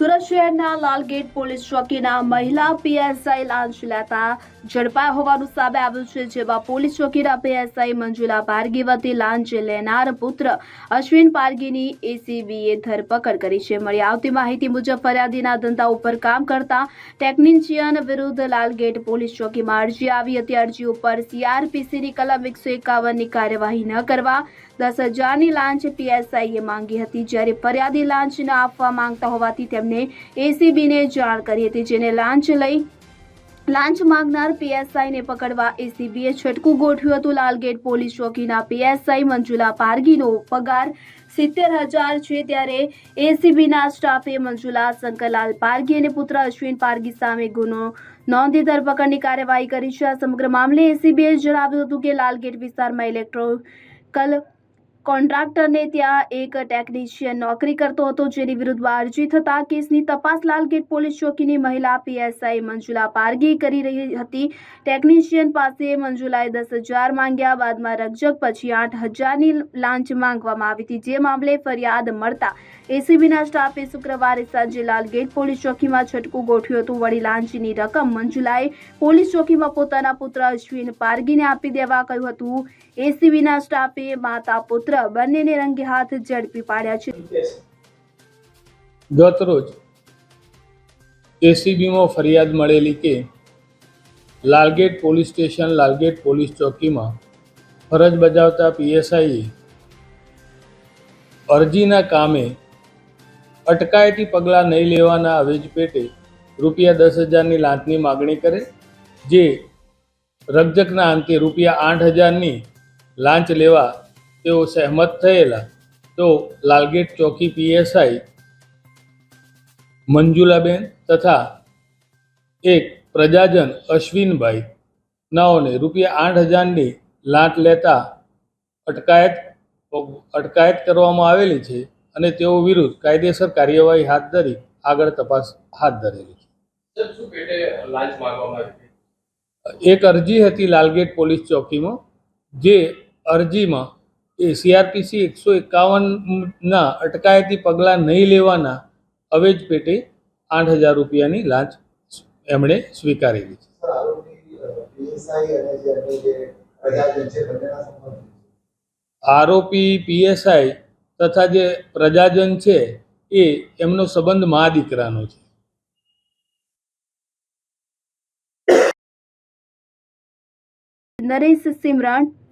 સુરત શહેરના લાલગેટ પોલીસ ચોકીના મહિલા પીએસઆઈ લાંચ લેતા ઝડપાયા હોવાનું સામે આવ્યું છે, જેમાં પોલીસ ચોકીના પીએસઆઈ મંજુલા પારગી વતી લાંચ લેનાર પુત્ર અશ્વિન પારગીની એસીબીએ ધરપકડ કરી છે. મળી આવતી માહિતી મુજબ ફરિયાદીના ધંધા ઉપર કામ કરતા ટેકનિશિયન વિરુદ્ધ લાલગેટ પોલીસ ચોકીમાં અરજી આવી હતી. અરજી ઉપર સીઆરપીસીની કલમ એકસો એકાવનની કાર્યવાહી ન કરવા દસ હજારની લાંચ પીએસઆઈએ માંગી હતી. જ્યારે ફરિયાદી લાંચ ન આપવા માંગતા હોવાથી તેમને એસીબીને જાણ કરી હતી, જેને લાંચ લઈ લાંચ માંગનાર પીએસઆઈને પકડવા એસીબીએ છટકું ગોઠવ્યું હતું. લાલગેટ પોલીસ ચોકીના પીએસઆઈ મંજુલા પારગીનો પગાર સિત્તેર હજાર છે. ત્યારે એસીબીના સ્ટાફે મંજુલા શંકરલાલ પારગી અને પુત્ર અશ્વિન પારગી સામે ગુનો નોંધી ધરપકડની કાર્યવાહી કરી છે. આ સમગ્ર મામલે એસીબીએ જણાવ્યું હતું કે લાલગેટ વિસ્તારમાં ઇલેક્ટ્રોકલ કોન્ટ્રાક્ટરને ત્યાં એક ટેકનિશિયન નોકરી કરતો હતો, જેની વિરુદ્ધમાં અરજી થતા કેસની તપાસ લાલગેટ પોલીસ ચોકીની મહિલા પીએસઆઈ મંજુલા પારગી કરી રહી હતી. ટેકનિશિયન પાસે મંજુલાએ દસ હજાર માંગ્યા, બાદમાં રકજક પછી આઠ હજારની લાંચ માંગવામાં આવી હતી. જે મામલે ફરિયાદ મળતા એસીબીના સ્ટાફે શુક્રવારે સાંજે લાલગેટ પોલીસ ચોકીમાં છટકું ગોઠવ્યું હતું. વળી લાંચની રકમ મંજુલાએ પોલીસ ચોકીમાં પોતાના પુત્ર અશ્વિન પારગીને આપી દેવા કહ્યું હતું. એસીબીના સ્ટાફે માતા પુત્ર બંનેને રંગે હાથ ઝડપી પાડ્યા છે. ગત રોજ એસીબીમાં ફરિયાદ મળેલી કે Lalgate police station Lalgate police ચોકીમાં ફરજ બજાવતા પીએસઆઈએ અરજીના કામે અટકાયતી પગલાં નહીં લેવાના અવેજ પેટે રૂપિયા દસ હજારની લાંચની માગણી કરે, જે રકજકના અંતે રૂપિયા આઠ હજારની લાંચ લેવા તેઓ સહેમત થયેલા. તો લાલગેટ ચોકી પીએસઆઈ મંજુલાબેન તથા એક પ્રજાજન અશ્વિનભાઈ નાઓને રૂપિયા આઠ હજારની લાંચ લેતા અટકાયત અટકાયત કરવામાં આવેલી છે અને તેઓ વિરુદ્ધ કાયદેસર કાર્યવાહી હાથ ધરી આગળ તપાસ હાથ ધરેલી છે. એક અરજી હતી લાલગેટ પોલીસ ચોકીમાં. જે અરજીમાં એ સીઆરપીસી એકસો એકાવનના અટકાયતી પગલાં નહીં લેવાના અવેજ પેટે આઠ હજાર રૂપિયાની લાંચ એમણે સ્વીકારેલી છે. આરોપી પીએસઆઈ તથા જે પ્રજાજન છે એ એમનો સંબંધ મા દીકરાનો છે. નરેશ સિમરણ